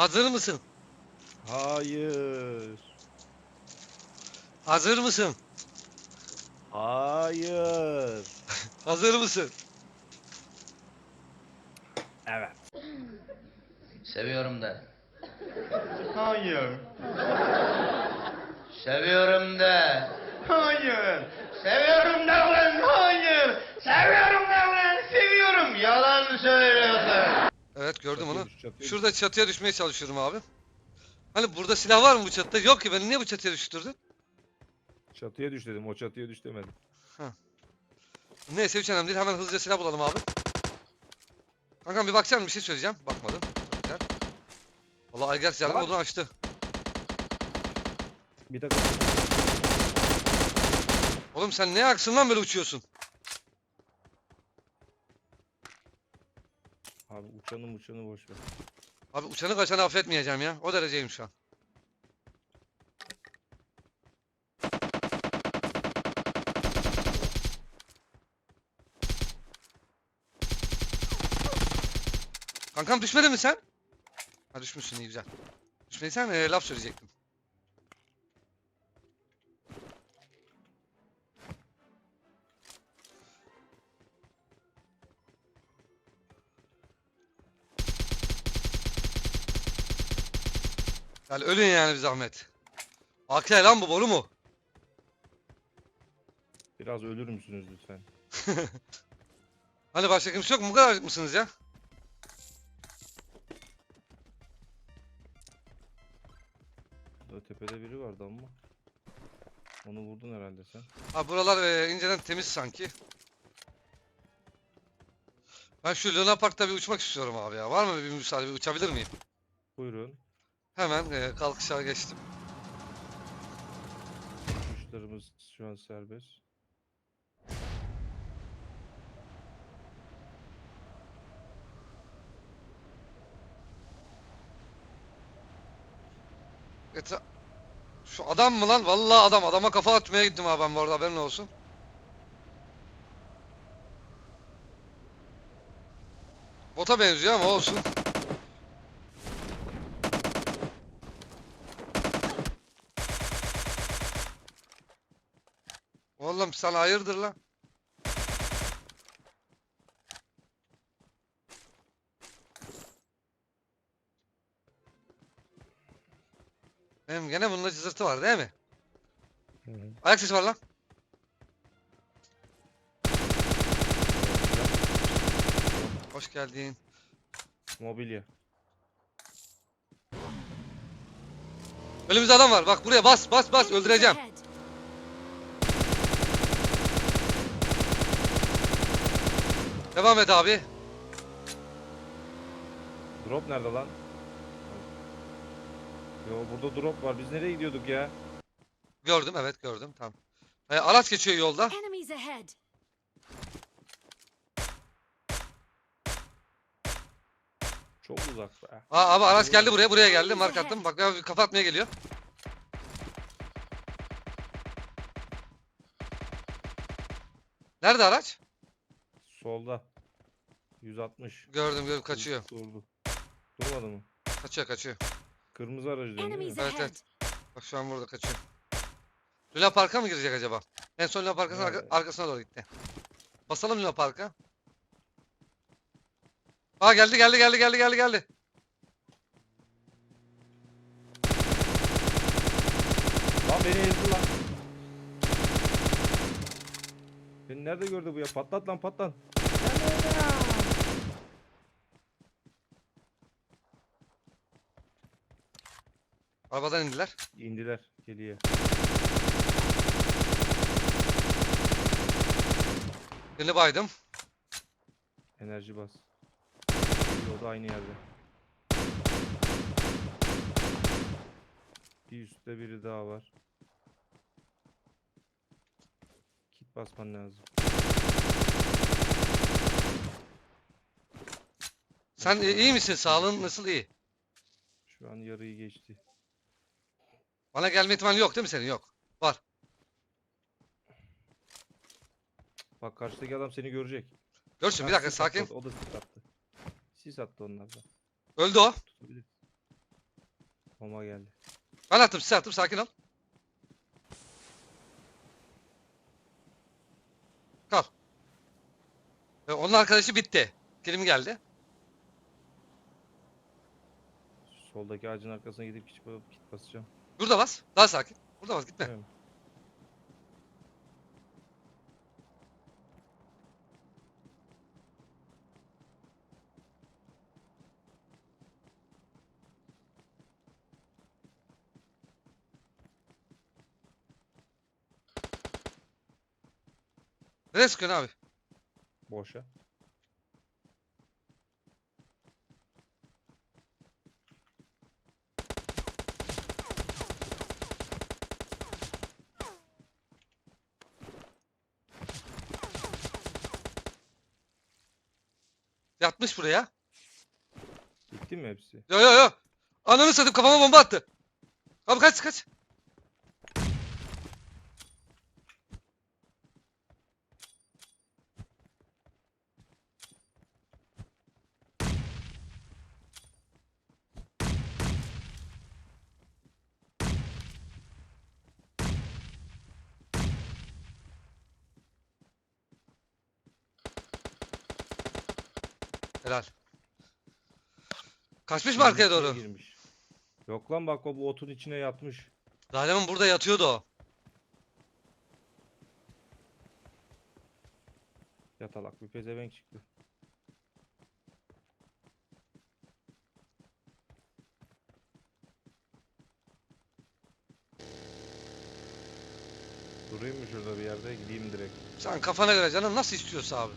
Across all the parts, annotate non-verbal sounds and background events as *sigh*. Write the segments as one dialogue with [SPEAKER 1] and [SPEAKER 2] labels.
[SPEAKER 1] Hazır mısın?
[SPEAKER 2] Hayır.
[SPEAKER 1] Hazır mısın?
[SPEAKER 2] Hayır. *laughs*
[SPEAKER 1] Hazır mısın?
[SPEAKER 2] Evet.
[SPEAKER 3] Seviyorum de.
[SPEAKER 4] Hayır.
[SPEAKER 3] Seviyorum de.
[SPEAKER 4] Hayır. Seviyorum de ulan hayır. Seviyorum de ulan seviyorum. Yalan söylüyorsun.
[SPEAKER 1] Evet gördüm
[SPEAKER 2] Çatıya
[SPEAKER 1] onu.
[SPEAKER 2] düş, çatıya düş.
[SPEAKER 1] Şurada çatıya düşmeye çalışıyorum abi. Hani burada silah var mı bu çatıda? Yok ki beni niye bu çatıya düşürdün?
[SPEAKER 2] Çatıya düş dedim. O çatıya düş demedim.
[SPEAKER 1] Neyse hiç önemli değil. Hemen hızlıca silah bulalım abi. Kankam bir mısın? Bir şey söyleyeceğim. Bakmadın. Çok güzel. Valla Ayger silahın
[SPEAKER 2] Bak.
[SPEAKER 1] olduğunu açtı.
[SPEAKER 2] Bir dakika.
[SPEAKER 1] Oğlum sen ne aksın lan böyle uçuyorsun?
[SPEAKER 2] Abi uçanı uçanı boş ver.
[SPEAKER 1] Abi uçanı kaçanı affetmeyeceğim ya. O dereceyim şu an. Kankam düşmedin mi sen? Ha düşmüşsün iyi güzel. Düşmediysen e, laf söyleyecektim. Yani ölün yani bir zahmet. AK lan bu boru mu?
[SPEAKER 2] Biraz ölür müsünüz lütfen? *laughs*
[SPEAKER 1] Hani başka kimse yok mu? Bu kadar mısınız ya?
[SPEAKER 2] Burada tepede biri vardı ama. Onu vurdun herhalde sen.
[SPEAKER 1] Ha buralar e, inceden temiz sanki. Ben şu Luna Park'ta bir uçmak istiyorum abi ya. Var mı bir müsaade bir uçabilir miyim?
[SPEAKER 2] Buyurun.
[SPEAKER 1] Hemen e, kalkışa geçtim.
[SPEAKER 2] Uçlarımız şu an serbest.
[SPEAKER 1] Etra Şu adam mı lan? Vallahi adam. Adama kafa atmaya gittim abi ben bu arada haberin olsun. Bota benziyor ama olsun. Oğlum sen hayırdır lan? Benim gene bunda cızırtı var değil mi?
[SPEAKER 2] Hı hı.
[SPEAKER 1] Ayak sesi var lan. Hoş geldin.
[SPEAKER 2] Mobilya.
[SPEAKER 1] Önümüzde adam var. Bak buraya bas bas bas öldüreceğim. Devam et abi.
[SPEAKER 2] Drop nerede lan? Yo burada drop var. Biz nereye gidiyorduk ya?
[SPEAKER 1] Gördüm evet gördüm tamam. Ee, araç geçiyor yolda.
[SPEAKER 5] Enemies ahead.
[SPEAKER 2] Çok uzak be.
[SPEAKER 1] Aa, abi araç geldi buraya buraya geldi. Mark attım. Bak abi kafa atmaya geliyor. Nerede araç?
[SPEAKER 2] Solda. 160.
[SPEAKER 1] Gördüm gördüm kaçıyor.
[SPEAKER 2] Durdu. Durmadı mı?
[SPEAKER 1] Kaçıyor kaçıyor.
[SPEAKER 2] Kırmızı aracı değil
[SPEAKER 5] Enemies
[SPEAKER 2] mi?
[SPEAKER 1] Evet,
[SPEAKER 5] ahead.
[SPEAKER 1] evet. Bak şu an burada kaçıyor. Luna Park'a mı girecek acaba? En son Luna Park'ın arka-
[SPEAKER 2] Evet.
[SPEAKER 1] arkasına doğru gitti. Basalım Luna Park'a. Aa geldi geldi geldi geldi geldi geldi.
[SPEAKER 2] Lan beni ezdi lan. Beni nerede gördü bu ya? Patlat lan patlat.
[SPEAKER 1] Arabadan indiler.
[SPEAKER 2] İndiler. Geliyor.
[SPEAKER 1] Birini baydım.
[SPEAKER 2] Enerji bas. Geliyor, O da aynı yerde. Bir üstte biri daha var. Kit basman lazım.
[SPEAKER 1] Sen e, iyi misin? Sağlığın nasıl iyi?
[SPEAKER 2] Şu an yarıyı geçti.
[SPEAKER 1] Bana gelme ihtimali yok değil mi senin? Yok.
[SPEAKER 2] Bak karşıdaki adam seni görecek.
[SPEAKER 1] Görsün bir dakika
[SPEAKER 2] sis
[SPEAKER 1] sakin.
[SPEAKER 2] O da sis attı. Sis attı onlar da.
[SPEAKER 1] Öldü o.
[SPEAKER 2] Tutabilir. Bomba geldi.
[SPEAKER 1] Ben attım size attım sakin ol. Kal. Ve onun arkadaşı bitti. Kilim geldi.
[SPEAKER 2] Soldaki ağacın arkasına gidip kit basacağım.
[SPEAKER 1] Burada bas. Daha sakin. Burada bas gitme.
[SPEAKER 2] Mi?
[SPEAKER 1] Nereye sıkıyorsun abi?
[SPEAKER 2] Boşa.
[SPEAKER 1] Yatmış buraya.
[SPEAKER 2] Bitti mi hepsi?
[SPEAKER 1] Yo yo yo. Ananı satayım kafama bomba attı. Abi kaç kaç. Helal. Kaçmış mı arkaya doğru?
[SPEAKER 2] Girmiş. Yok lan bak o bu otun içine yatmış.
[SPEAKER 1] Zalim'in burada yatıyordu o.
[SPEAKER 2] Yatalak bir pezevenk çıktı. Durayım mı şurada bir yerde gideyim direkt.
[SPEAKER 1] Sen kafana göre canım nasıl istiyorsa abi.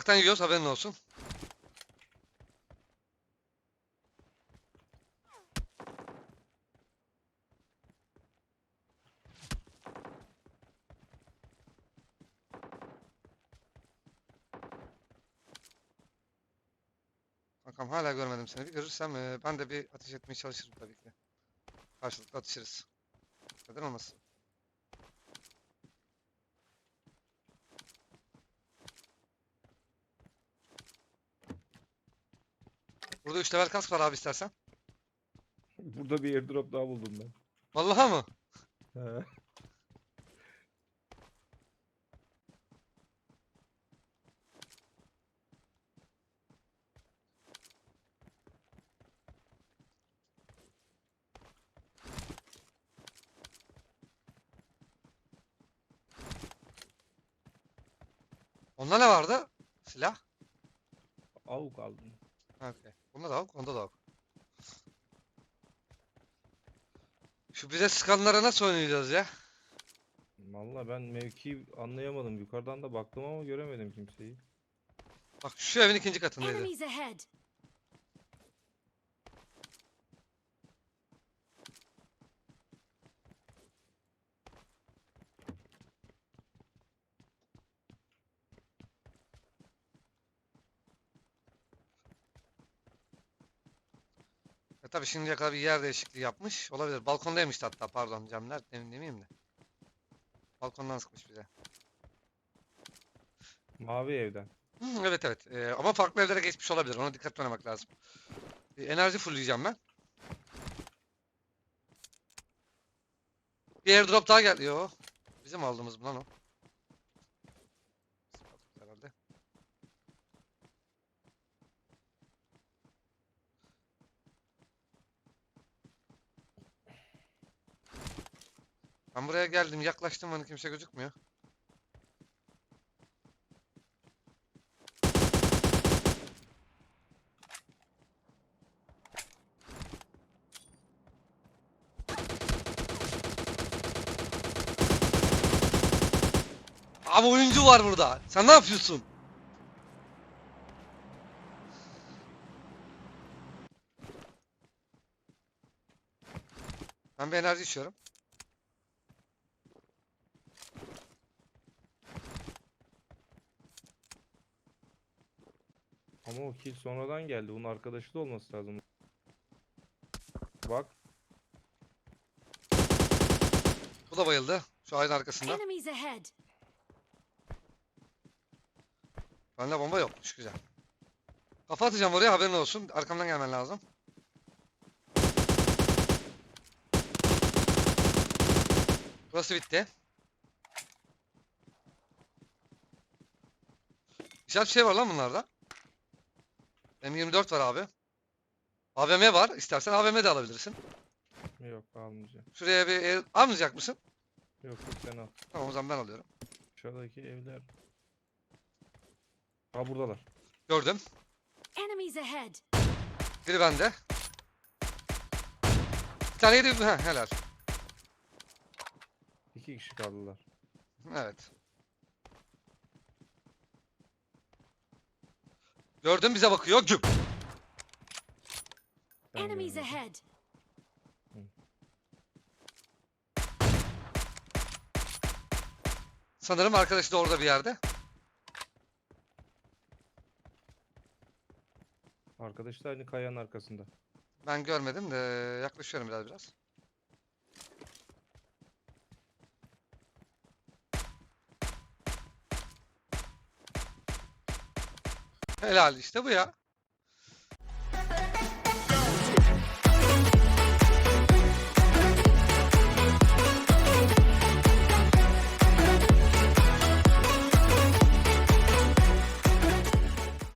[SPEAKER 1] Uzaktan yiyoruz haberin olsun. Kankam hala görmedim seni. Bir görürsem eee, ben de bir ateş etmeye çalışırım tabii ki. Karşılıklı atışırız. Neden olmasın? Burada 3 level kask var abi istersen.
[SPEAKER 2] Burada bir airdrop daha buldum ben.
[SPEAKER 1] Vallahi mı?
[SPEAKER 2] He.
[SPEAKER 1] Onda ne vardı? Silah.
[SPEAKER 2] Avuk aldım.
[SPEAKER 1] Ha, Bunda da avuk, onda da avuk. Şu bize sıkanlara nasıl oynayacağız ya?
[SPEAKER 2] Valla ben mevkiyi anlayamadım. Yukarıdan da baktım ama göremedim kimseyi.
[SPEAKER 1] Bak şu evin ikinci katındaydı.
[SPEAKER 3] Enemies ahead!
[SPEAKER 1] Tabii şimdiye kadar bir yer değişikliği yapmış. Olabilir. Balkondaymıştı hatta pardon camlar. Emin demeyeyim de. Balkondan sıkmış bize.
[SPEAKER 2] Mavi evden.
[SPEAKER 1] Hı, evet evet. Ee, ama farklı evlere geçmiş olabilir. Ona dikkatli oynamak lazım. Ee, enerji fullleyeceğim ben. Bir airdrop daha geldi. Yo. Bizim aldığımız mı lan o? Bizim aldığımız herhalde. Ben buraya geldim, yaklaştım hani kimse gözükmüyor. Abi oyuncu var burada. Sen ne yapıyorsun? Ben bir enerji içiyorum.
[SPEAKER 2] Ama o kill sonradan geldi. Bunun arkadaşı da olması lazım. Bak.
[SPEAKER 1] Bu da bayıldı. Şu ağacın arkasında.
[SPEAKER 3] Enemies ahead!
[SPEAKER 1] Bende bomba yokmuş. Güzel. Kafa atacağım oraya haberin olsun. Arkamdan gelmen lazım. Burası bitti. Güzel bir şey var lan bunlarda. M24 var abi. AVM var. İstersen AVM de alabilirsin.
[SPEAKER 2] Yok almayacağım.
[SPEAKER 1] Şuraya bir el... almayacak mısın?
[SPEAKER 2] Yok yok sen al.
[SPEAKER 1] Tamam o zaman ben alıyorum.
[SPEAKER 2] Aşağıdaki evler. Ha buradalar.
[SPEAKER 1] Gördüm.
[SPEAKER 3] Enemies ahead!
[SPEAKER 1] Biri bende. Bir tane yedi. Heh, helal.
[SPEAKER 2] İki kişi kaldılar.
[SPEAKER 1] Evet. Gördüm bize bakıyor. Güp.
[SPEAKER 2] Ben
[SPEAKER 3] Enemies
[SPEAKER 2] görmedim.
[SPEAKER 3] ahead!
[SPEAKER 1] Sanırım arkadaşı da orada bir yerde.
[SPEAKER 2] Arkadaş da aynı kayanın arkasında.
[SPEAKER 1] Ben görmedim de yaklaşıyorum biraz biraz. Helal işte bu ya.